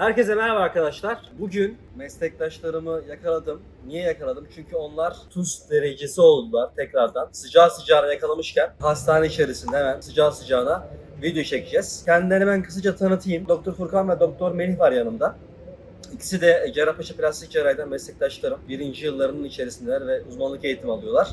Herkese merhaba arkadaşlar. Bugün meslektaşlarımı yakaladım. Niye yakaladım? Çünkü onlar tuz derecesi oldular tekrardan. Sıcağı sıcağına yakalamışken hastane içerisinde hemen sıcağı sıcağına video çekeceğiz. Kendilerini ben kısaca tanıtayım. Doktor Furkan ve Doktor Melih var yanımda. İkisi de Cerrahpaşa Plastik Cerrahi'den meslektaşlarım. Birinci yıllarının içerisindeler ve uzmanlık eğitimi alıyorlar.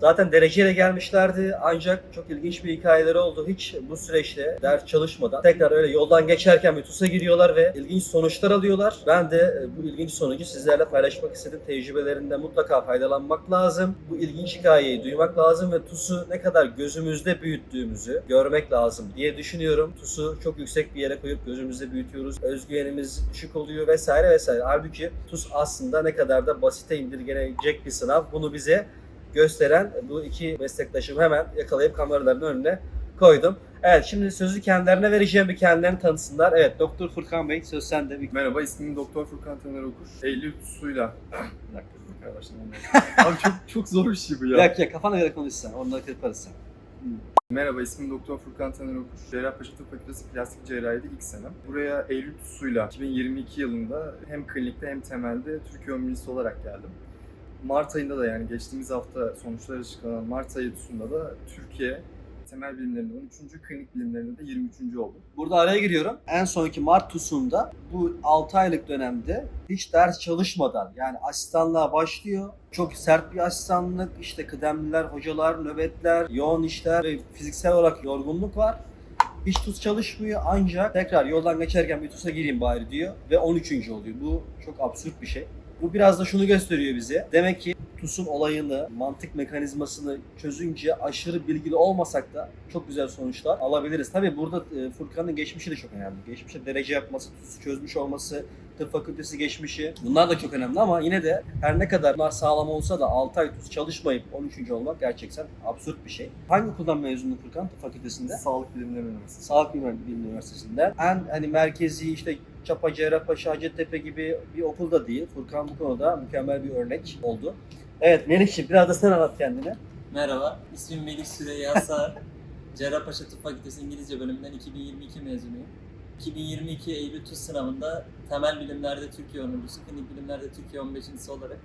Zaten dereceyle gelmişlerdi ancak çok ilginç bir hikayeleri oldu. Hiç bu süreçte ders çalışmadan tekrar öyle yoldan geçerken bir TUS'a giriyorlar ve ilginç sonuçlar alıyorlar. Ben de e, bu ilginç sonucu sizlerle paylaşmak istedim. Tecrübelerinden mutlaka faydalanmak lazım. Bu ilginç hikayeyi duymak lazım ve TUS'u ne kadar gözümüzde büyüttüğümüzü görmek lazım diye düşünüyorum. TUS'u çok yüksek bir yere koyup gözümüzde büyütüyoruz. Özgüvenimiz düşük oluyor vesaire vesaire. Halbuki TUS aslında ne kadar da basite indirgenecek bir sınav. Bunu bize gösteren bu iki meslektaşımı hemen yakalayıp kameraların önüne koydum. Evet şimdi sözü kendilerine vereceğim bir kendilerini tanısınlar. Evet Doktor Furkan Bey söz sende. Bir... Merhaba, ismim Doktor Furkan Taner Okur. Eylül suyla... Bir dakika, dur kardeşim. Abi çok, çok zor bir şey bu Bir ya. dakika kafana göre konuşsan onları kırparız sen. Merhaba, ismim Doktor Furkan Taner Okur. Cerrahpaşa Tıp Fakültesi Plastik Cerrahi'de ilk senem. Buraya Eylül suyla 2022 yılında hem klinikte hem temelde Türkiye ömrülüsü olarak geldim. Mart ayında da yani geçtiğimiz hafta sonuçları açıklanan Mart ayı TUS'unda da Türkiye temel bilimlerinde 13. klinik bilimlerinde de 23. oldum. Burada araya giriyorum. En sonki Mart TUS'unda bu 6 aylık dönemde hiç ders çalışmadan yani asistanlığa başlıyor. Çok sert bir asistanlık, işte kıdemliler, hocalar, nöbetler, yoğun işler ve fiziksel olarak yorgunluk var. Hiç TUS çalışmıyor ancak tekrar yoldan geçerken bir TUS'a gireyim bari diyor ve 13. oluyor. Bu çok absürt bir şey. Bu biraz da şunu gösteriyor bize. Demek ki TUS'un olayını, mantık mekanizmasını çözünce aşırı bilgili olmasak da çok güzel sonuçlar alabiliriz. Tabii burada e, Furkan'ın geçmişi de çok önemli. Geçmişte derece yapması, TUS'u çözmüş olması, tıp fakültesi geçmişi bunlar da çok önemli ama yine de her ne kadar bunlar sağlam olsa da 6 ay TUS çalışmayıp 13. olmak gerçekten absürt bir şey. Hangi okuldan mezundu Furkan tıp fakültesinde? Sağlık Bilimleri Üniversitesi. Sağlık Bilimleri Üniversitesi'nden. En hani merkezi işte Çapa, Cerrahpaşa, Hacettepe gibi bir okulda değil. Furkan bu konuda mükemmel bir örnek oldu. Evet Melih'ciğim biraz da sen anlat kendini. Merhaba, ismim Melih Süreyya Sağır. Cerrahpaşa Tıp Fakültesi İngilizce bölümünden 2022 mezunuyum. 2022 Eylül TUS sınavında temel bilimlerde Türkiye onurlusu, klinik bilimlerde Türkiye 15.si olarak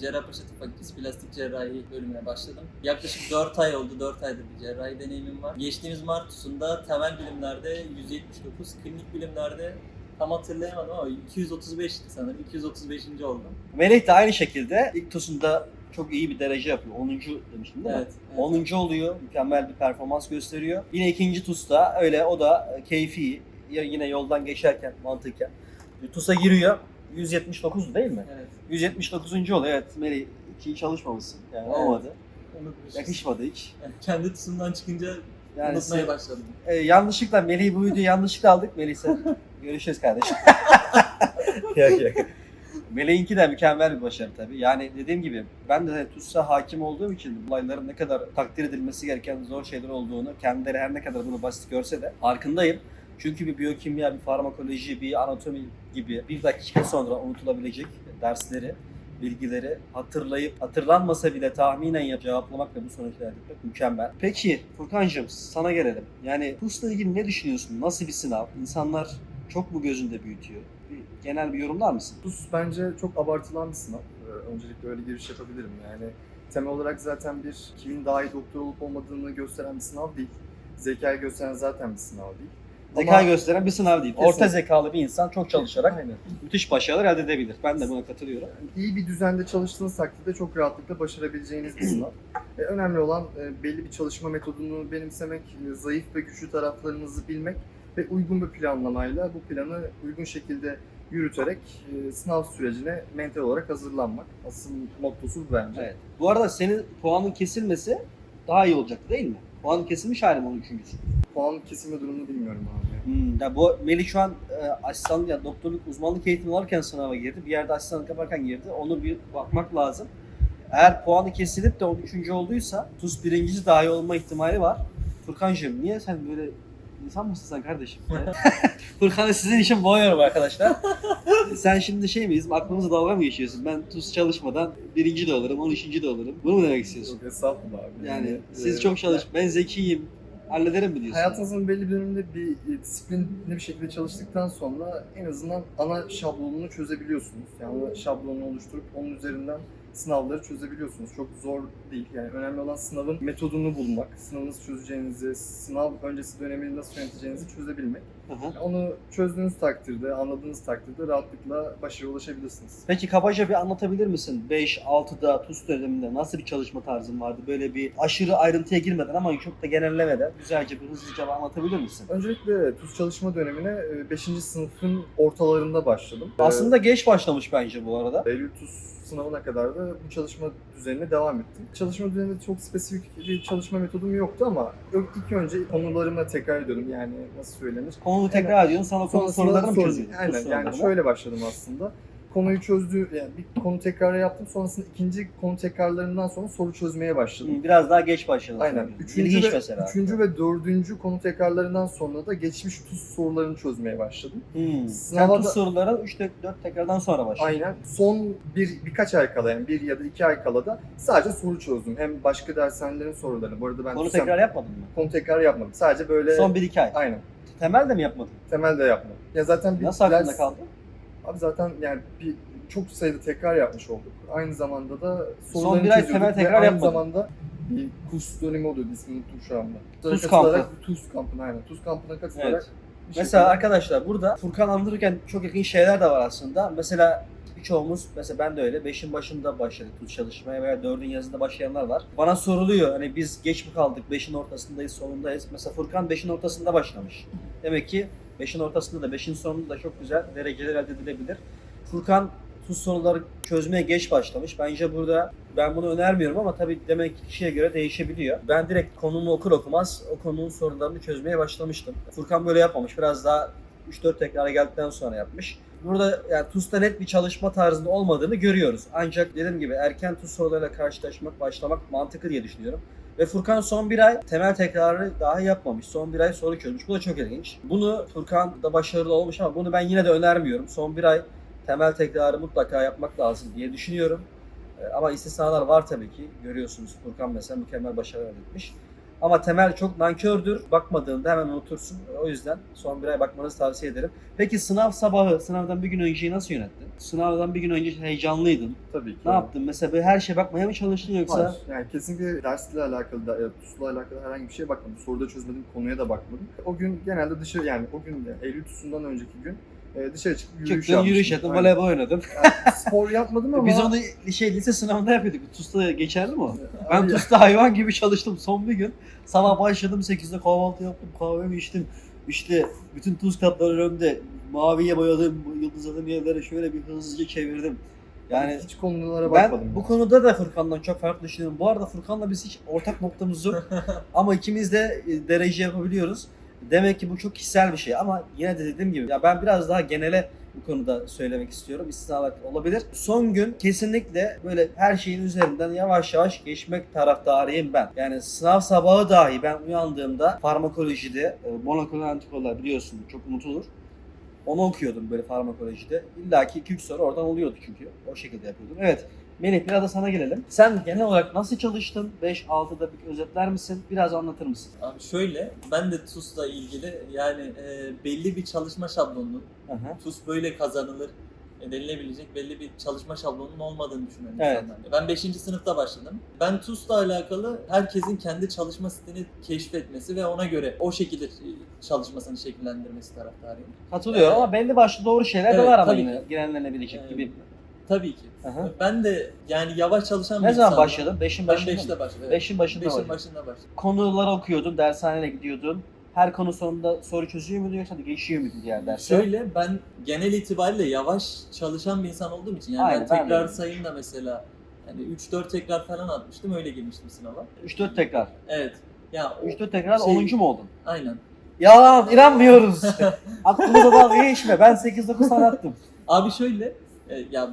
Cerrahpaşa Tıp Fakültesi Plastik Cerrahi bölümüne başladım. Yaklaşık 4 ay oldu, 4 aydır bir cerrahi deneyimim var. Geçtiğimiz Mart TUS'unda temel bilimlerde 179, klinik bilimlerde tam hatırlayamadım ama 235'ti sanırım, 235. oldum. Melih de aynı şekilde ilk TUS'unda çok iyi bir derece yapıyor. 10. demiştim değil mi? Evet. evet. 10. oluyor. Mükemmel bir performans gösteriyor. Yine ikinci TUS'ta öyle o da e, keyfi ya- yine yoldan geçerken mantıken TUS'a giriyor. 179 değil mi? Evet. 179. oluyor. Evet Melih hiç çalışmamışsın. Yani Evet. olmadı. Unutmuşuz. Yakışmadı hiç. Yani kendi tusundan çıkınca Yani unutmaya başladım. e, yanlışlıkla Melih bu videoyu yanlışlıkla aldık. Melih sen görüşürüz kardeşim. yok yok. Melih'inki de mükemmel bir başarı tabii. Yani dediğim gibi ben de TUS'a hakim olduğum için olayların ne kadar takdir edilmesi gereken zor şeyler olduğunu kendileri her ne kadar bunu basit görse de farkındayım. Çünkü bir biyokimya, bir farmakoloji, bir anatomi gibi bir dakika sonra unutulabilecek dersleri, bilgileri hatırlayıp hatırlanmasa bile tahminen yap- cevaplamak ve bu sonuçları elde etmek mükemmel. Peki Furkan'cığım sana gelelim. Yani TUS'la ilgili ne düşünüyorsun? Nasıl bir sınav? İnsanlar çok mu gözünde büyütüyor? Bir, genel bir yorumlar mısın? TUS bence çok abartılan bir sınav. Ee, Öncelikle öyle giriş yapabilirim. Yani temel olarak zaten bir kimin daha iyi doktor olup olmadığını gösteren bir sınav değil. Zekayı gösteren zaten bir sınav değil. Zeka Ama- gösteren bir sınav değil. Orta Kesinlikle. zekalı bir insan çok çalışarak Aynen. müthiş başarılar elde edebilir. Ben de buna katılıyorum. İyi bir düzende çalıştığınız takdirde çok rahatlıkla başarabileceğiniz bir sınav. E, önemli olan e, belli bir çalışma metodunu benimsemek, e, zayıf ve güçlü taraflarınızı bilmek ve uygun bir planlamayla bu planı uygun şekilde yürüterek e, sınav sürecine mental olarak hazırlanmak. Asıl mottosu bu bence. Evet. Bu arada senin puanın kesilmesi daha iyi olacaktı değil mi? Puanın kesilmiş hali mi 13.sü? Puan kesilme durumunu bilmiyorum abi. Hmm, ya bu Melih şu an e, asistanlık ya doktorluk uzmanlık eğitimi alırken sınava girdi. Bir yerde asistanlık yaparken girdi. Onu bir bakmak lazım. Eğer puanı kesilip de 13. olduysa TUS birincisi dahi olma ihtimali var. Furkan'cığım niye sen böyle insan mısın sen kardeşim? Furkan'ı sizin için boğuyorum arkadaşlar. sen şimdi şey miyiz? Aklımıza dalga mı geçiyorsun? Ben TUS çalışmadan birinci de olurum, 13. de olurum. Bunu mu demek istiyorsun? Yok estağfurullah abi. Yani e, siz çok çalış. Ben zekiyim. hallederim mi diyorsun? Hayatınızın belli bir döneminde bir e, disiplinli bir şekilde çalıştıktan sonra en azından ana şablonunu çözebiliyorsunuz. Yani ana şablonunu oluşturup onun üzerinden sınavları çözebiliyorsunuz. Çok zor değil. Yani önemli olan sınavın metodunu bulmak, sınavı nasıl çözeceğinizi, sınav öncesi dönemi nasıl yöneteceğinizi çözebilmek. Hı hı. Onu çözdüğünüz takdirde, anladığınız takdirde rahatlıkla başarıya ulaşabilirsiniz. Peki kabaca bir anlatabilir misin? 5-6'da TUS döneminde nasıl bir çalışma tarzın vardı? Böyle bir aşırı ayrıntıya girmeden ama çok da genellemeden güzelce bir hızlıca bir anlatabilir misin? Öncelikle TUS çalışma dönemine 5. sınıfın ortalarında başladım. Aslında geç başlamış bence bu arada. Ee, Eylül TUS sınavına kadar da bu çalışma düzenine devam ettim. Çalışma düzeninde çok spesifik bir çalışma metodum yoktu ama ilk önce konularımı tekrar ediyordum yani nasıl söylenir. Konuyu tekrar ediyorsun sonra konu sorularını mı çözüyorsun? Aynen yani şöyle başladım aslında. Konuyu çözdü, yani bir konu tekrarı yaptım. Sonrasında ikinci konu tekrarlarından sonra soru çözmeye başladım. Biraz daha geç başladın. Aynen. Üçüncü İlginç ve, mesela. üçüncü ve dördüncü konu tekrarlarından sonra da geçmiş TUS sorularını çözmeye başladım. Hmm. Sınava Sen da- TUS soruları 3-4 tekrardan sonra başladın. Aynen. Son bir birkaç ay kala yani bir ya da iki ay kala da sadece soru çözdüm. Hem başka dershanelerin sorularını. Bu arada ben Konu tekrar yapmadın mı? konu tekrar yapmadım. Sadece böyle Son 1-2 ay. aynen. Temel de mi yapmadın? Temel de yapmadım. Ya zaten bir Nasıl aklında ders- kaldı? Abi zaten yani bir çok sayıda tekrar yapmış olduk. Aynı zamanda da Son sorularını bir ay temel tekrar aynı yapmadın. zamanda bir kurs dönemi oluyordu ismini unuttum şu anda. TUS kampı. TUS kampına aynen. TUS kampına katılarak Evet. bir Mesela şekilde- arkadaşlar burada Furkan anlatırken çok ilginç şeyler de var aslında. Mesela birçoğumuz, mesela ben de öyle 5'in başında başladık TUS çalışmaya veya 4'ün yazında başlayanlar var. Bana soruluyor hani biz geç mi kaldık, 5'in ortasındayız, sonundayız. Mesela Furkan 5'in ortasında başlamış. Demek ki 5'in ortasında da 5'in sonunda da çok güzel dereceler elde edilebilir. Furkan TUS soruları çözmeye geç başlamış. Bence burada ben bunu önermiyorum ama tabii demek ki kişiye göre değişebiliyor. Ben direkt konunu okur okumaz o konunun sorularını çözmeye başlamıştım. Furkan böyle yapmamış. Biraz daha 3-4 tekrara geldikten sonra yapmış. Burada yani TUS'ta net bir çalışma tarzında olmadığını görüyoruz. Ancak dediğim gibi erken TUS sorularıyla karşılaşmak, başlamak mantıklı diye düşünüyorum. Ve Furkan son bir ay temel tekrarı daha yapmamış. Son bir ay soru çözmüş. Bu da çok ilginç. Bunu Furkan da başarılı olmuş ama bunu ben yine de önermiyorum. Son bir ay temel tekrarı mutlaka yapmak lazım diye düşünüyorum. Ee, Ama istisnalar var tabii ki. Görüyorsunuz Furkan mesela mükemmel başarı elde etmiş. Ama temel çok nankördür. Bakmadığında hemen unutursun. O yüzden son bir ay bakmanızı tavsiye ederim. Peki sınav sabahı, sınavdan bir gün önceyi nasıl yönettin? Sınavdan bir gün önce heyecanlıydın. tabii ki. Ne yaptın? Mesela böyle her şeye bakmaya mı çalıştın yoksa? Hayır. Yani kesinlikle dersle alakalı, da, e, TUS'la alakalı herhangi bir şeye bakmadım. Soruda çözmedim, konuya da bakmadım. O gün genelde dışarı yani o gün de Eylül TUS'undan önceki gün e, dışarı çıkıp yürüyüş Çıktın, yürüyüş yaptın, Aynen. voleybol oynadın. Yani spor yapmadım ama... Biz onu şey lise sınavında yapıyorduk. TUS'ta geçerli mi o? Ben Abi- TUS'ta hayvan gibi çalıştım son bir gün. Sabah başladım 8'de kahvaltı yaptım, kahvemi içtim. İşte bütün tuz kapları önümde maviye boyadım, yıldızladım yerlere şöyle bir hızlıca çevirdim. Yani hiç konulara ben bakmadım. bu konuda da Furkan'dan çok farklı düşünüyorum. Bu arada Furkan'la biz hiç ortak noktamız yok. Ama ikimiz de e, derece yapabiliyoruz. Demek ki bu çok kişisel bir şey ama yine de dediğim gibi ya ben biraz daha genele bu konuda söylemek istiyorum. İstisnalar olabilir. Son gün kesinlikle böyle her şeyin üzerinden yavaş yavaş geçmek taraftarıyım ben. Yani sınav sabahı dahi ben uyandığımda farmakolojide e, monoklonal antikorlar biliyorsun çok unutulur. Onu okuyordum böyle farmakolojide. İlla ki 2-3 soru oradan oluyordu çünkü. O şekilde yapıyordum. Evet. Melih biraz da sana gelelim. Sen genel olarak nasıl çalıştın? 5-6'da bir özetler misin? Biraz anlatır mısın? Abi şöyle, ben de TUS'la ilgili yani e, belli bir çalışma şablonunun, Aha. TUS böyle kazanılır e, denilebilecek belli bir çalışma şablonunun olmadığını düşünüyorum Evet. insanlar. Ben 5. sınıfta başladım. Ben TUS'la alakalı herkesin kendi çalışma stilini keşfetmesi ve ona göre o şekilde e, çalışmasını şekillendirmesi taraftarıyım. Katılıyorum Ee, ama belli başlı doğru şeyler de evet, var ama yine genellenebilecek Ee, gibi. Tabii ki. Aha. Ben de yani yavaş çalışan bir Ne zaman insanım. başladın? 5'in Ben başında 5'te mı? başladım. Evet. Beşin başında Beşin başladın. başında başladım. Konuları okuyordun, dershaneye gidiyordun. Her konu sonunda soru çözüyor muydun yoksa geçiyor muydun diğer dersler? Şöyle ben genel itibariyle yavaş çalışan bir insan olduğum için yani Aynen, ben ben de tekrar öyle. sayım da mesela hani 3-4 tekrar falan atmıştım öyle girmiştim sınava. 3-4 tekrar. Evet. Ya o, 3-4 tekrar Şey- 10. mu oldun? aynen. Yalan, inanmıyoruz. Aklımıza dalga geçme. Ben 8-9 tane attım. Abi şöyle e, ya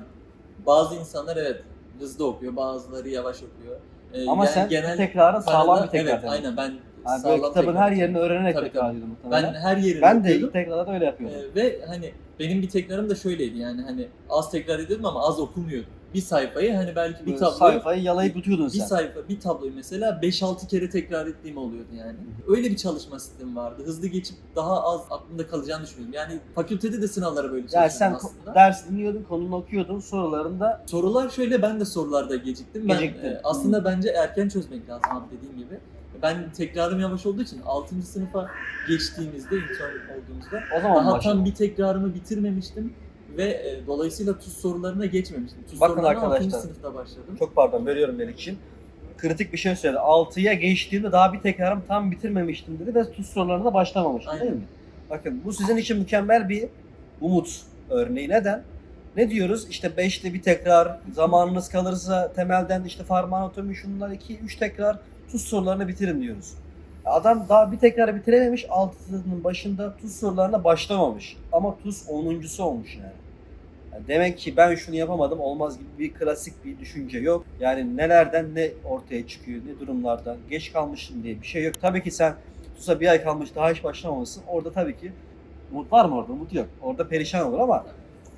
bazı insanlar evet hızlı okuyor, bazıları yavaş okuyor. E, Ama yani sen genel tekrarın sağlam bir tekrar. Evet, dedin. aynen ben Yani sağlam kitabın tekrar- her yerini öğrenerek Tabii, tekrar ediyordum Ben her yerini Ben de ilk tekrarda da öyle yapıyordum. E, ve hani benim bir tekrarım da şöyleydi yani hani az tekrar ediyordum ama az okumuyordum. Bir sayfayı hani belki bir Böyle tabloyu sayfayı yalayıp yutuyordun bir sen. sayfa, bir tabloyu mesela 5-6 kere tekrar ettiğim oluyordu yani. Öyle bir çalışma sistemi vardı. Hızlı geçip daha az aklımda kalacağını düşünüyorum. Yani fakültede de sınavlara böyle Yani çalışıyordum sen aslında. ko- ders dinliyordun, konunu okuyordun, sorularında Sorular şöyle ben de sorularda geciktim. Ben, Geciktin. e, aslında bence erken çözmek lazım abi dediğim gibi. Ben tekrarım yavaş olduğu için 6. sınıfa geçtiğimizde, intern olduğumuzda o zaman daha başladın. tam bir tekrarımı bitirmemiştim ve e, dolayısıyla tuz sorularına geçmemiştim. Tuz Bakın sorularına 6. arkadaşlar. sınıfta başladım. Çok pardon bölüyorum Melih'ciğim. Kritik bir şey söyledi. 6'ya geçtiğimde daha bir tekrarım tam bitirmemiştim dedi ve tuz sorularına da başlamamıştım Aynen. değil mi? Bakın bu sizin için mükemmel bir umut örneği. Neden? Ne diyoruz? İşte 5'te bir tekrar, zamanınız kalırsa temelden işte farmakoloji şunlar 2 3 tekrar tuz sorularını bitirin diyoruz. Adam daha bir tekrar bitirememiş, 6'nın başında tuz sorularına başlamamış. Ama tuz 10.sü olmuş yani. Yani demek ki ben şunu yapamadım olmaz gibi bir klasik bir düşünce yok. Yani nelerden ne ortaya çıkıyor, ne durumlardan geç kalmışım diye bir şey yok. Tabii ki sen TUS'a bir ay kalmış daha hiç başlamamışsın. Orada tabii ki umut var mı orada? Umut yok. Orada perişan olur ama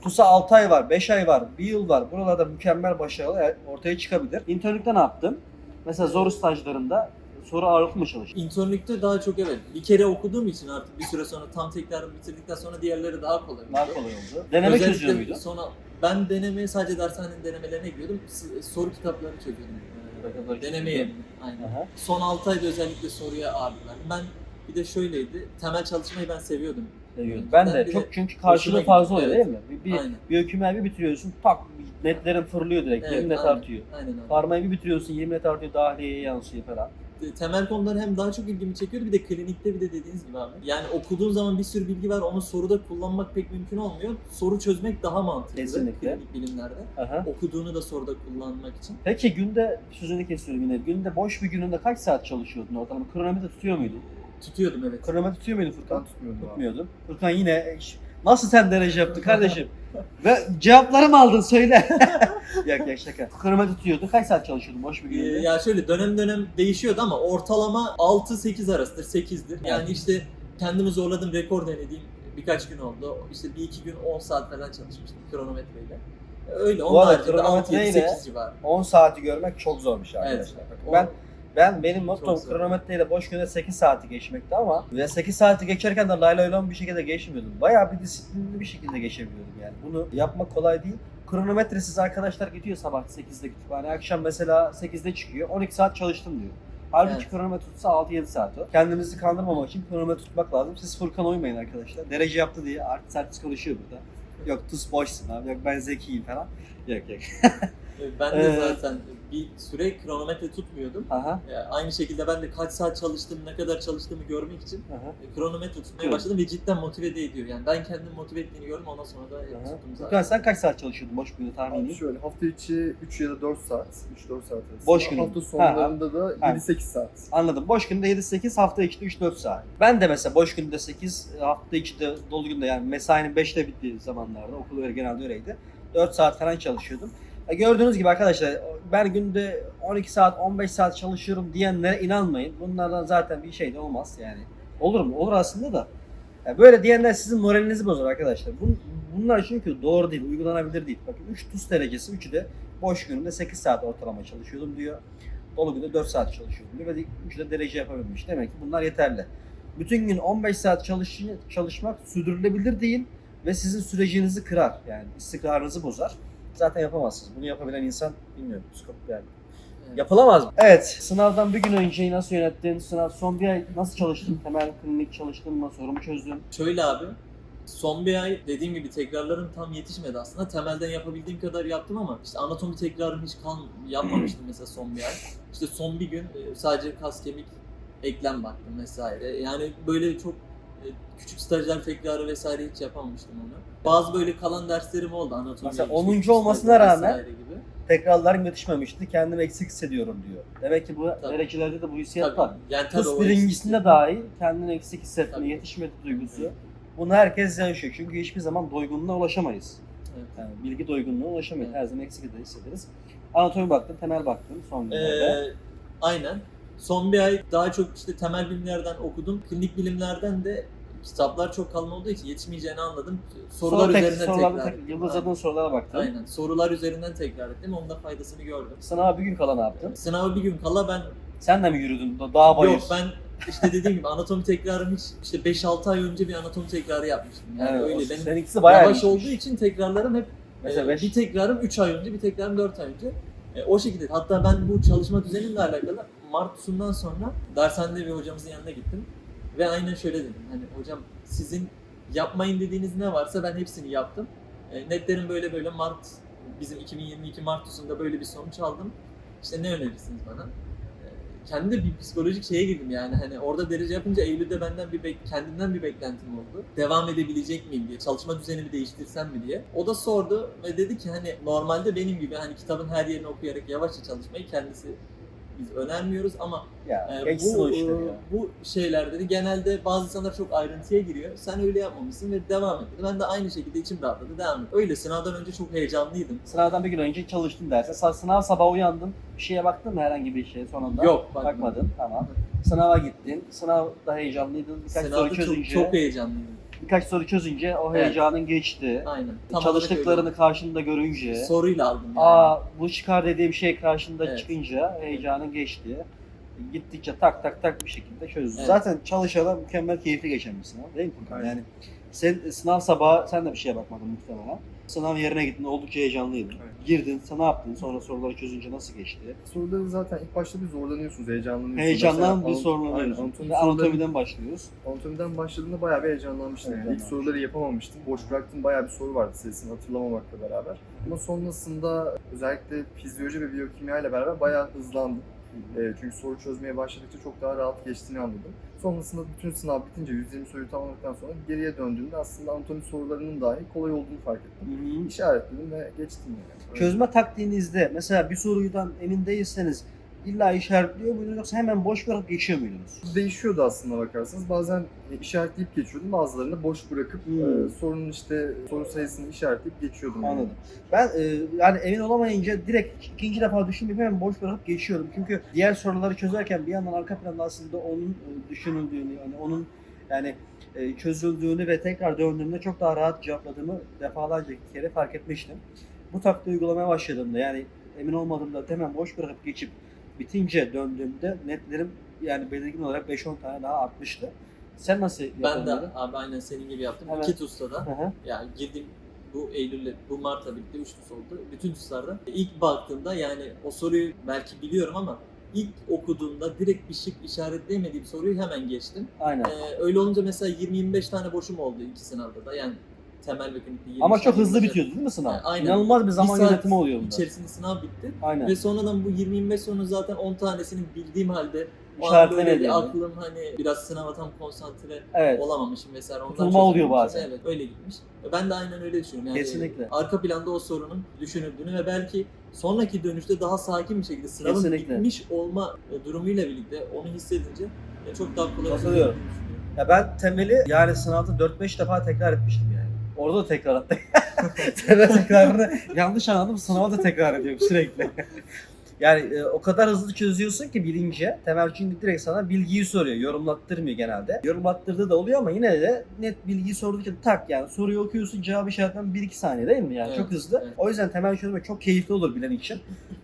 TUS'a 6 ay var, 5 ay var, 1 yıl var. Buralarda mükemmel başarılar ortaya çıkabilir. İnternlükte ne yaptın? Mesela zor stajlarında soru ağırlıklı mı çalıştın? İnternlükte daha çok evet. Bir kere okuduğum için artık bir süre sonra tam tekrarımı bitirdikten sonra diğerleri daha kolay oldu. Daha kolay oldu. Deneme Özellikle çözüyor muydun? Sonra ben denemeye sadece dershanenin denemelerine giriyordum. S- Soru kitaplarını çözüyordum. Ee, Kitapları Denemeye. Aynen. Aha. Son 6 ayda özellikle soruya ağırlık verdim. Ben bir de şöyleydi. Temel çalışmayı ben seviyordum. Seviyorum. Ben de Ben bir çok de çünkü karşılığı fazla oluyor evet. değil mi? Bir, bir Aynen. bir bitiriyorsun tak netlerin fırlıyor direkt. Evet, 20 net aynen. artıyor. Aynen öyle. Farmayı bir bitiriyorsun 20 net artıyor dahliyeye yansıyor falan. Temel konular hem daha çok ilgimi çekiyordu bir de klinikte bir de dediğiniz gibi abi. Yani okuduğun zaman bir sürü bilgi var onu soruda kullanmak pek mümkün olmuyor. Soru çözmek daha mantıklı. Kesinlikle. Klinik bilimlerde. Aha. Okuduğunu da soruda kullanmak için. Peki günde sözünü kesiyorum yine. Günde boş bir gününde kaç saat çalışıyordun ortalama? Kronometre tutuyor muydun? Tutuyordum evet. Kronometre tutuyor muydun Furkan? Ben tutmuyordum abi. Tutmuyordun. Furkan yine nasıl sen derece yaptın kardeşim? Ve cevapları mı aldın söyle. yok yok şaka. Kronometre tutuyordun. Kaç saat çalışıyordun boş bir Ee, günde? ya şöyle dönem dönem değişiyordu ama ortalama 6-8 arasıdır, 8'dir. Yani işte kendimi zorladım, rekor denediğim birkaç gün oldu. İşte bir iki gün 10 saat falan çalışmıştım kronometreyle. Öyle, Bu onun arada haricinde 6 7 kronometreyle 8 civarı. 10 saati görmek çok zormuş arkadaşlar. Bakın Ben ben benim mottom kronometreyle boş günde 8 saati geçmekti ama ve 8 saati geçerken de lay lay lom bir şekilde geçmiyordum. Bayağı bir disiplinli bir şekilde geçebiliyordum yani. Bunu yapmak kolay değil. Kronometresiz arkadaşlar gidiyor sabah 8'de kütüphane. Akşam mesela 8'de çıkıyor. 12 saat çalıştım diyor. Halbuki Evet. kronometre tutsa 6-7 saat o. Kendimizi kandırmamak için kronometre tutmak lazım. Siz Furkan uymayın arkadaşlar. Derece yaptı diye artık servis konuşuyor burada. Yok tuz boşsun abi. Yok ben zekiyim falan. Yok yok. Ee, Ben de Ee, zaten bir süre kronometre tutmuyordum. Aha. Ee, Aynı şekilde ben de kaç saat çalıştım, ne kadar çalıştığımı görmek için Aha. e, kronometre tutmaya başladım ve cidden motive de ediyor. Yani ben kendimi motive ettiğini gördüm ondan sonra da Aha. tuttum zaten. Sen kaç saat çalışıyordun boş Abi tahmini? şöyle hafta içi 3 ya da 4 saat, 3-4 saat arası. Boş günü. Hafta sonlarında da Ha. 7-8 saat. Anladım. Boş günde 7-8, hafta içinde 3-4 saat. Ben de mesela boş günde 8, hafta içinde dolu günde yani mesainin 5'te bittiği zamanlarda okul öyle genelde öyleydi. 4 saat falan çalışıyordum. Ya gördüğünüz gibi arkadaşlar ben günde 12 saat 15 saat çalışıyorum diyenlere inanmayın. Bunlardan zaten bir şey de olmaz yani. Olur mu? Olur aslında da. Ya böyle diyenler sizin moralinizi bozar arkadaşlar. Bun- bunlar çünkü doğru değil, uygulanabilir değil. Bakın 3 tuz derecesi, 3'ü de boş günümde 8 saat ortalama çalışıyordum diyor. Dolu günde 4 saat çalışıyordum diyor ve 3'ü de derece yapabilmiş. Demek ki bunlar yeterli. Bütün gün 15 saat çalış çalışmak sürdürülebilir değil ve sizin sürecinizi kırar. Yani istikrarınızı bozar. Zaten yapamazsınız. Bunu yapabilen insan bilmiyorum. Psikop yani. Evet. Yapılamaz mı? Evet. Sınavdan bir gün önceyi nasıl yönettin? Sınav son bir ay nasıl çalıştın? Temel klinik çalıştın mı? Sorumu çözdün? Şöyle abi, son bir ay dediğim gibi tekrarlarım tam yetişmedi aslında. Temelden yapabildiğim kadar yaptım ama işte anatomi tekrarım hiç kal yapmamıştım mesela son bir ay. İşte son bir gün e, sadece kas kemik eklem baktım vesaire. Yani böyle çok küçük stajlar tekrarı vesaire hiç yapamamıştım onu. Bazı böyle kalan derslerim oldu anatomi. Mesela işte 10. küçük olmasına rağmen gibi. Tekrarlarım yetişmemişti. Kendimi eksik hissediyorum diyor. Demek ki bu Tabii. derecelerde de bu hissiyat var. Yani o birincisinde dahi kendini eksik hissetme, Tabii. yetişmedi duygusu. Bunu herkes yaşıyor. Çünkü hiçbir zaman doygunluğa ulaşamayız. Evet. Yani bilgi doygunluğuna ulaşamayız. Evet. Her zaman eksik de hissederiz. Anatomi baktın, temel baktın son günlerde. Ee, aynen. Son bir ay daha çok işte temel bilimlerden okudum. Klinik bilimlerden de kitaplar çok kalın olduğu için yetişmeyeceğini anladım. Sorular Sonra tek- üzerinden sorularla tekrar tek- ettim. Yıldızladığın sorulara baktın. Aynen. Sorular üzerinden tekrar ettim. Onun da faydasını gördüm. Sınava bir gün kala ne yaptın? Sınava bir gün kala ben Sen de mi yürüdün? Da- Dağ bayır. Yok ben işte dediğim gibi anatomi tekrarım hiç işte 5-6 ay önce bir anatomi tekrarı yapmıştım. Yani öyle benim Seninkisi bayağı yavaş iyiymiş. olduğu için tekrarlarım hep Mesela beş- bir tekrarım 3 ay önce, bir tekrarım 4 ay önce. E, o şekilde. Hatta ben bu çalışma düzenimle alakalı Mart'sundan sonra dershanede bir hocamızın yanına gittim. Ve aynen şöyle dedim. Hani hocam sizin yapmayın dediğiniz ne varsa ben hepsini yaptım. E, netlerim böyle böyle Mart bizim 2022 Mart'usunda böyle bir sonuç aldım. İşte ne önerirsiniz bana? E, kendi bir psikolojik şeye girdim yani hani orada derece yapınca Eylül'de benden bir bek- kendimden bir beklentim oldu. Devam edebilecek miyim diye, çalışma düzenimi değiştirsem mi diye. O da sordu ve dedi ki hani normalde benim gibi hani kitabın her yerini okuyarak yavaşça çalışmayı kendisi biz önermiyoruz ama Ya, e, bu işleri e, ya. bu şeyler dedi genelde bazı insanlar çok ayrıntıya giriyor. Sen öyle yapmamışsın ve devam et dedi. Ben de aynı şekilde içim rahatladı. Devam et. Öyle sınavdan önce çok heyecanlıydım. Sınavdan bir gün önce çalıştın derse. Sınav sabah uyandın. Bir şeye baktın mı herhangi bir şeye sonunda? Yok bakmadım. Bakmadın. Tamam. Sınava gittin. Sınavda heyecanlıydın. Birkaç Sınavda soru çok, çözünce. çok heyecanlıydım. Birkaç soru çözünce o Evet. heyecanın geçti. Aynen. Tam Çalıştıklarını karşında görünce. soruyla aldım yani. Aa bu çıkar dediğim şey karşında Evet. çıkınca heyecanın geçti. Gittikçe tak tak tak bir şekilde çözdün. Evet. Zaten çalışana mükemmel keyifli geçen bir sınav değil mi Furkan? Aynen. Yani sen sınav sabahı sen de bir şeye bakmadın muhtemelen. Sınav yerine gittin oldukça heyecanlıydın. Evet. Girdin, sen ne yaptın? Sonra soruları çözünce nasıl geçti? Soruları zaten ilk başta bir zorlanıyorsunuz, heyecanlanıyorsunuz. Heyecandan bir Mesela. Aynen, anatomi anatomiden başlıyoruz. Anatomiden başladığında bayağı bir heyecanlanmıştım. Yani. İlk soruları yapamamıştım. Boş bıraktığım bayağı bir soru vardı sayısını hatırlamamakla beraber. Ama sonrasında özellikle fizyoloji ve biyokimya ile beraber bayağı hızlandım. E, çünkü soru çözmeye başladıkça çok daha rahat geçtiğini anladım. Sonrasında bütün sınav bitince 120 soruyu tamamladıktan sonra geriye döndüğümde aslında anatomi sorularının dahi kolay olduğunu fark ettim. İşaretledim ve geçtim yani. Öyle. Çözme taktiğinizde mesela bir sorudan emin değilseniz illa işaretliyor muydunuz yoksa hemen boş bırakıp geçiyor muydunuz? Değişiyordu aslında bakarsanız. Bazen e, işaretleyip geçiyordum, bazılarını boş bırakıp Hmm. e, sorunun işte soru sayısını işaretleyip geçiyordum. yani. Anladım. Ben e, yani emin olamayınca direkt ikinci defa düşünmeyip hemen boş bırakıp geçiyorum. Çünkü diğer soruları çözerken bir yandan arka planda aslında onun e, düşünüldüğünü, yani onun yani e, çözüldüğünü ve tekrar döndüğümde çok daha rahat cevapladığımı defalarca kere fark etmiştim. Bu taktiği uygulamaya başladığımda yani emin olmadığımda hemen boş bırakıp geçip bitince döndüğümde netlerim yani belirgin olarak 5-10 tane daha artmıştı. Sen nasıl Ben de abi aynen senin gibi yaptım. Evet. İki TUS'ta da. Yani girdim bu Eylül'le, bu Mart'la birlikte 3 TUS oldu. Bütün TUS'larda. İlk baktığımda yani o soruyu belki biliyorum ama ilk okuduğumda direkt bir şık işaretleyemediğim soruyu hemen geçtim. Aynen. Ee, öyle olunca mesela 20-25 tane boşum oldu iki sınavda da. Yani temel ve klinikte 20 Ama çok hızlı boşum. bitiyordu değil mi sınav? Yani aynen. İnanılmaz bir zaman saat yönetimi oluyor bunda. İçerisinde sınav bitti. Aynen. Ve sonradan bu 20-25 sorunun zaten 10 tanesini bildiğim halde o an böyle bir aklım hani biraz sınava tam konsantre Evet. olamamışım vesaire. Ondan Tutulma oluyor bazen. Evet öyle gitmiş. Ben de aynen öyle düşünüyorum. Yani Kesinlikle. Arka planda o sorunun düşünüldüğünü ve belki sonraki dönüşte daha sakin bir şekilde sınavın Kesinlikle. bitmiş olma e, durumuyla birlikte onu hissedince e, çok daha kolay Katılıyorum. Ya ben temeli yani sınavda 4-5 defa tekrar etmiştim yani. Orada da tekrar attım. Temel tekrarını yanlış anladım sınava da tekrar ediyorum sürekli. yani e, o kadar hızlı çözüyorsun ki bilince temel çünkü direkt sana bilgiyi soruyor. Yorumlattırmıyor genelde. Yorumlattırdığı da oluyor ama yine de net bilgiyi sorduğu için tak yani soruyu okuyorsun cevabı işaretlen 1-2 saniye değil mi yani Evet, çok hızlı. evet. O yüzden temel çözmek çok keyifli olur bilen için.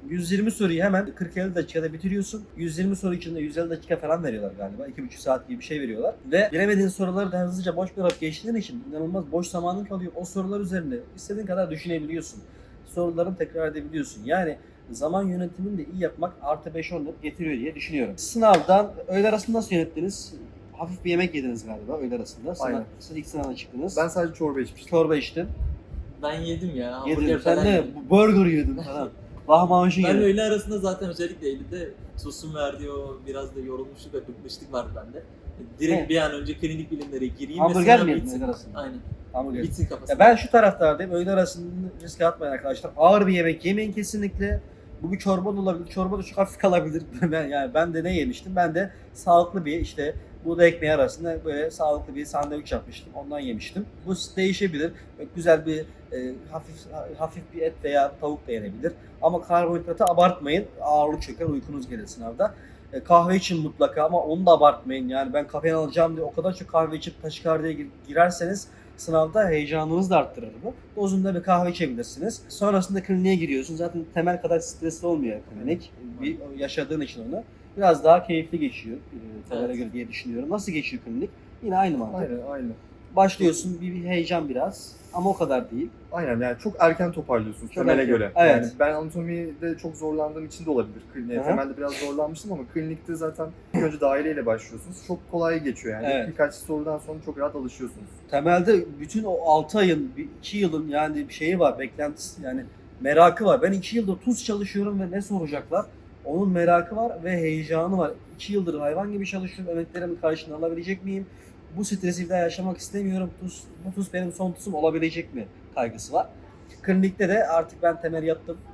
120 soruyu hemen 40-50 dakikada bitiriyorsun. 120 soru içinde 150 dakika falan veriyorlar galiba. 2,5 saat gibi bir şey veriyorlar. Ve bilemediğin soruları da hızlıca boş bırakıp geçtiğin için inanılmaz boş zamanın kalıyor. O sorular üzerinde istediğin kadar düşünebiliyorsun. Sorularını tekrar edebiliyorsun. Yani zaman yönetimini de iyi yapmak artı 5-10 getiriyor diye düşünüyorum. Sınavdan öğle arasında nasıl yönettiniz? Hafif bir yemek yediniz galiba öğle arasında. Sınav, Aynen. siz ilk sınavdan çıktınız. Ben sadece çorba içmiştim. çorba içtim. Ben yedim ya. Yedim. Sen yedim. Burger yedin falan. Lahmacun Ben yedin. öğle arasında zaten özellikle Eylül'de TUS'un verdiği o biraz da yorulmuşluk ve bıkmışlık vardı bende. Direkt Evet. bir an önce klinik bilimlere gireyim Hamburger mi yedin bitsin. öğle arasında? Aynen. Hamburger. Bitsin kafasında. Ya ben şu taraftardayım. Öğle arasında riske atmayın arkadaşlar. Ağır bir yemek yemeyin kesinlikle. Bu bir çorba da olabilir. Çorba da çok hafif kalabilir. ben yani ben de ne yemiştim? Ben de sağlıklı bir işte buğday ekmeği arasında böyle sağlıklı bir sandviç yapmıştım. Ondan yemiştim. Bu değişebilir. Güzel bir e, hafif hafif bir et veya tavuk da yenebilir. Ama karbonhidratı abartmayın. Ağırlık çöker, uykunuz gelir sınavda. E, kahve için mutlaka ama onu da abartmayın. Yani ben kafein alacağım diye o kadar çok kahve içip taşikardiye gir- girerseniz sınavda heyecanınızı da arttırır bu. Dozunda bir kahve içebilirsiniz. Sonrasında kliniğe giriyorsun. Zaten temel kadar stresli olmuyor klinik. Bir, yaşadığın için onu. Biraz daha keyifli geçiyor. E, temele Evet. göre diye düşünüyorum. Nasıl geçiyor klinik? Yine aynı mantık. Aynen, aynen. Başlıyorsun bir, bir heyecan biraz ama o kadar değil. Aynen yani çok erken toparlıyorsunuz Çok temele erken. göre. Evet. Yani ben anatomide çok zorlandığım için de olabilir. Kliniğe Hı hı. temelde biraz zorlanmıştım ama klinikte zaten ilk önce daireyle başlıyorsunuz. Çok kolay geçiyor yani. Evet. Birkaç sorudan sonra çok rahat alışıyorsunuz. Temelde bütün o 6 ayın, 2 yılın yani bir şeyi var, beklentisi yani merakı var. Ben 2 yıldır tuz çalışıyorum ve ne soracaklar? Onun merakı var ve heyecanı var. 2 yıldır hayvan gibi çalışıyorum. Emeklerimin karşılığını alabilecek miyim? Bu stresi bir daha yaşamak istemiyorum. Tuz, bu tuz benim son tuzum olabilecek mi? Kaygısı var. Klinikte de artık ben temel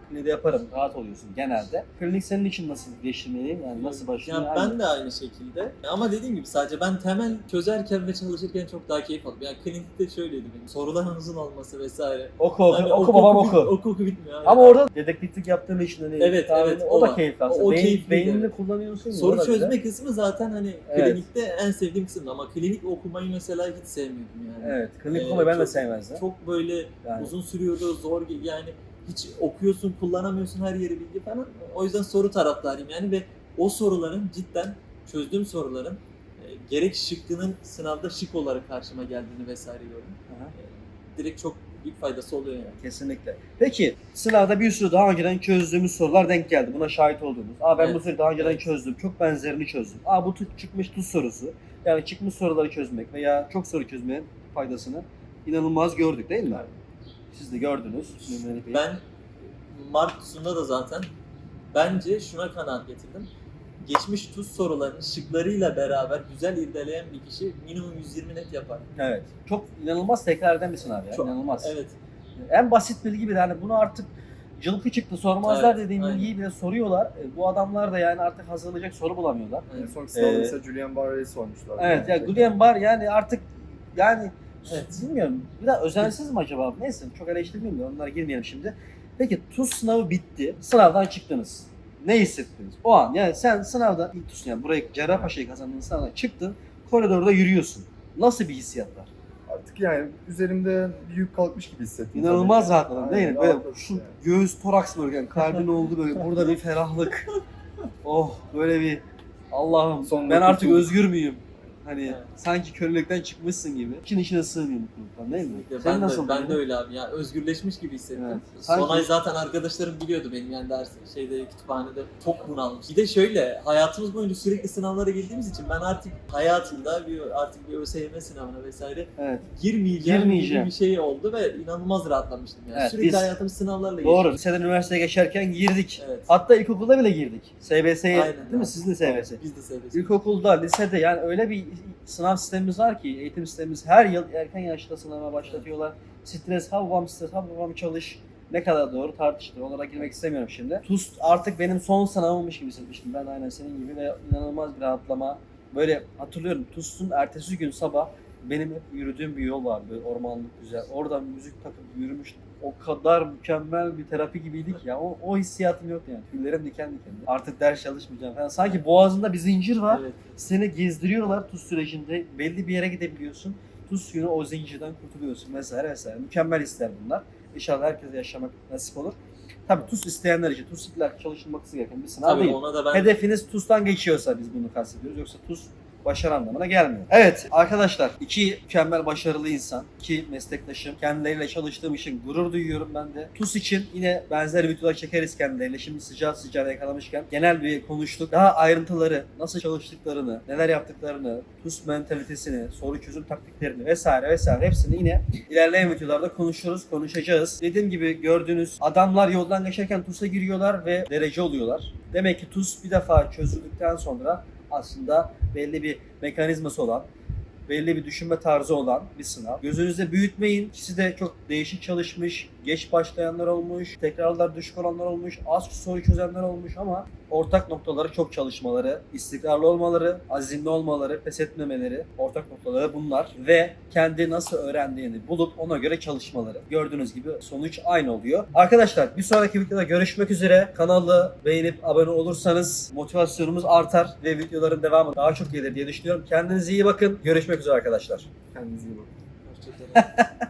yaptım. Klinikte yaparım. Rahat oluyorsun genelde. Klinik senin için nasıl geçirmeliyim? Yani nasıl başlıyor? Ya ben de aynı şekilde. Ama dediğim gibi sadece ben temel çözerken ve çalışırken çok daha keyif aldım. Yani klinikte şöyleydi benim. Soruların uzun olması vesaire. Oku oku, Hani oku babam bit- oku. Oku oku bitmiyor. Ama orada dedektiflik yaptığın için hani Evet, tahmin- evet, o, o da keyifli aslında. O- o Beyin, keyifliydi, beynini evet. kullanıyorsun ya. Soru güzel. çözme kısmı zaten hani Evet. klinikte en sevdiğim kısımdı ama klinik okumayı mesela hiç sevmiyordum yani. Evet. Klinik Ee, okumayı ben de çok- sevmezdim. Çok böyle Yani. uzun sürüyordu, zor ge- yani hiç okuyorsun, kullanamıyorsun her yeri bilgi falan. O yüzden soru taraftarıyım yani ve o soruların cidden çözdüğüm soruların e, gerek şıkkının sınavda şık olarak karşıma geldiğini vesaire gördüm. E, direkt çok büyük faydası oluyor yani. Kesinlikle. Peki sınavda bir sürü daha önceden çözdüğümüz sorular denk geldi. Buna şahit oldunuz. Aa ben bu Evet. soruyu daha önceden Evet. çözdüm. Çok benzerini çözdüm. Aa bu çıkmış tuz sorusu. Yani çıkmış soruları çözmek veya çok soru çözmenin faydasını inanılmaz gördük değil mi? Siz de gördünüz. Ben Markus'unda da zaten bence şuna kanaat getirdim. Geçmiş tuz sorularının şıklarıyla beraber güzel irdeleyen bir kişi minimum 120 net yapar. Evet. Çok inanılmaz tekrar eden bir sınav ya. Çok- İnanılmaz. Evet. En basit bilgi bile hani bunu artık cılkı çıktı sormazlar Evet, dediğim aynen. bilgiyi bile soruyorlar. E, Bu adamlar da yani artık hazırlayacak soru bulamıyorlar. En Evet. son sınavda Ee, mesela Julian Barra'yı sormuşlar. Evet ya Yani. Gulen Bar yani artık yani Evet. bilmiyorum biraz özensiz mi acaba? Neyse çok eleştirmeyeyim de onlara girmeyelim şimdi. Peki tuz sınavı bitti. Sınavdan çıktınız. Ne hissettiniz? O an yani sen sınavda ilk tuz yani burayı Cerrahpaşa'yı kazandığın sınavdan çıktın. Koridorda yürüyorsun. Nasıl bir hissiyat var? Artık yani üzerimde bir yük kalkmış gibi hissettim. İnanılmaz tabii. rahatladın değil mi? Böyle rahatladım şu yani. göğüs toraks bölgen, kalbin oldu böyle burada bir ferahlık. Oh böyle bir Allah'ım ben artık özgür müyüm? Hani Evet. sanki kölelikten çıkmışsın gibi. İçin içine sığmıyor mutluluktan değil mi? Kesinlikle. Sen Ben, nasıl de, ben de öyle abi ya özgürleşmiş gibi hissettim. Evet. Sanki- Sonay zaten arkadaşlarım biliyordu benim yani ders şeyde kütüphanede çok bunalmış. Bir de şöyle hayatımız boyunca sürekli sınavlara girdiğimiz için ben artık hayatımda bir artık bir ÖSYM sınavına vesaire Evet. girmeyeceğim, Girmeyeceğim. bir şey oldu ve inanılmaz rahatlamıştım yani. Evet, sürekli biz- hayatımız sınavlarla Doğru. geçti. Liseden üniversiteye geçerken girdik. Evet. Hatta ilkokulda bile girdik. SBS'ye değil mi? Sizin de SBS. Biz de sevdik. İlkokulda, lisede yani öyle bir sınav sistemimiz var ki eğitim sistemimiz her yıl erken yaşta sınava başlatıyorlar. Stres, ha stres, ha çalış. Ne kadar doğru tartışılır. Onlara girmek istemiyorum şimdi. TUS artık benim son sınavımmış gibi hissetmiştim. Ben aynen senin gibi ve inanılmaz bir rahatlama. Böyle hatırlıyorum TUS'un ertesi gün sabah benim hep yürüdüğüm bir yol var böyle ormanlık güzel. Oradan müzik takıp yürümüştüm. O kadar mükemmel bir terapi gibiydik ya. O, o hissiyatım yok yani. Tüylerim diken diken. Artık ders çalışmayacağım falan. Sanki boğazında bir zincir var. Evet. Seni gezdiriyorlar tuz sürecinde. Belli bir yere gidebiliyorsun. Tuz günü o zincirden kurtuluyorsun vesaire vesaire. Mükemmel hisler bunlar. İnşallah herkese yaşamak nasip olur. Tabii tuz isteyenler için illa çalışılması gereken bir sınav Tabii değil. ona da ben Hedefiniz TUS'tan geçiyorsa biz bunu kastediyoruz. Yoksa TUS başarı anlamına gelmiyor. Evet arkadaşlar iki mükemmel başarılı insan, iki meslektaşım. Kendileriyle çalıştığım için gurur duyuyorum ben de. TUS için yine benzer videolar çekeriz kendileriyle. Şimdi sıcağı sıcağına yakalamışken genel bir konuştuk. Daha ayrıntıları, nasıl çalıştıklarını, neler yaptıklarını, TUS mentalitesini, soru çözüm taktiklerini vesaire vesaire hepsini yine ilerleyen videolarda konuşuruz, konuşacağız. Dediğim gibi gördüğünüz adamlar yoldan geçerken TUS'a giriyorlar ve derece oluyorlar. Demek ki TUS bir defa çözüldükten sonra aslında belli bir mekanizması olan belli bir düşünme tarzı olan bir sınav. Gözünüzde büyütmeyin. İkisi de çok değişik çalışmış, geç başlayanlar olmuş, tekrarlar düşük olanlar olmuş, az soru çözenler olmuş ama ortak noktaları çok çalışmaları, istikrarlı olmaları, azimli olmaları, pes etmemeleri, ortak noktaları bunlar ve kendi nasıl öğrendiğini bulup ona göre çalışmaları. Gördüğünüz gibi sonuç aynı oluyor. Arkadaşlar bir sonraki videoda görüşmek üzere. Kanalı beğenip abone olursanız motivasyonumuz artar ve videoların devamı daha çok gelir diye düşünüyorum. Kendinize iyi bakın. Görüşmek üzere arkadaşlar. Kendinize iyi bakın. Hoşçakalın.